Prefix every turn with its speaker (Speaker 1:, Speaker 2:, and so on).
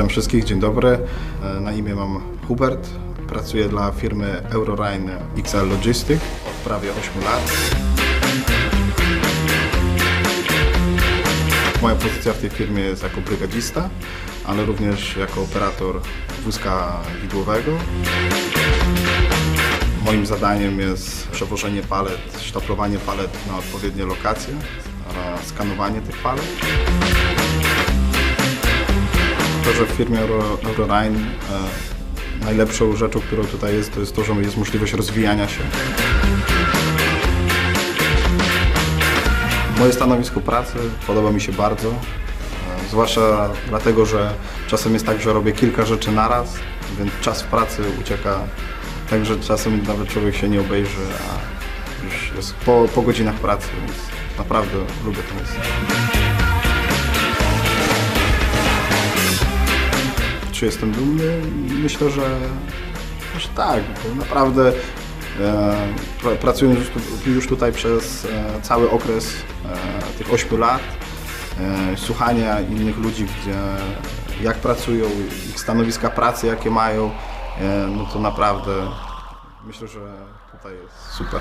Speaker 1: Witam wszystkich, dzień dobry. E, Na imię mam Hubert. Pracuję dla firmy Eurorain XL Logistic od prawie 8 lat. Moja pozycja w tej firmie jest jako brygadzista, ale również jako operator wózka widłowego. Moim zadaniem jest przewożenie palet, sztaplowanie palet na odpowiednie lokacje, skanowanie tych palet. Że w firmie Euro, e, najlepszą rzeczą, którą tutaj jest, to jest to, że jest możliwość rozwijania się. Moje stanowisko pracy podoba mi się bardzo, e, zwłaszcza dlatego, że czasem jest tak, że robię kilka rzeczy naraz, więc czas pracy ucieka tak, że czasem nawet człowiek się nie obejrzy, a już jest po, po godzinach pracy, więc naprawdę lubię to miejsce. Czy jestem dumny? Myślę, że, że tak, naprawdę e, pra, pracując już tutaj przez e, cały okres e, tych 8 lat, e, słuchania innych ludzi, gdzie, jak pracują, ich stanowiska pracy, jakie mają, e, no to naprawdę myślę, że tutaj jest super.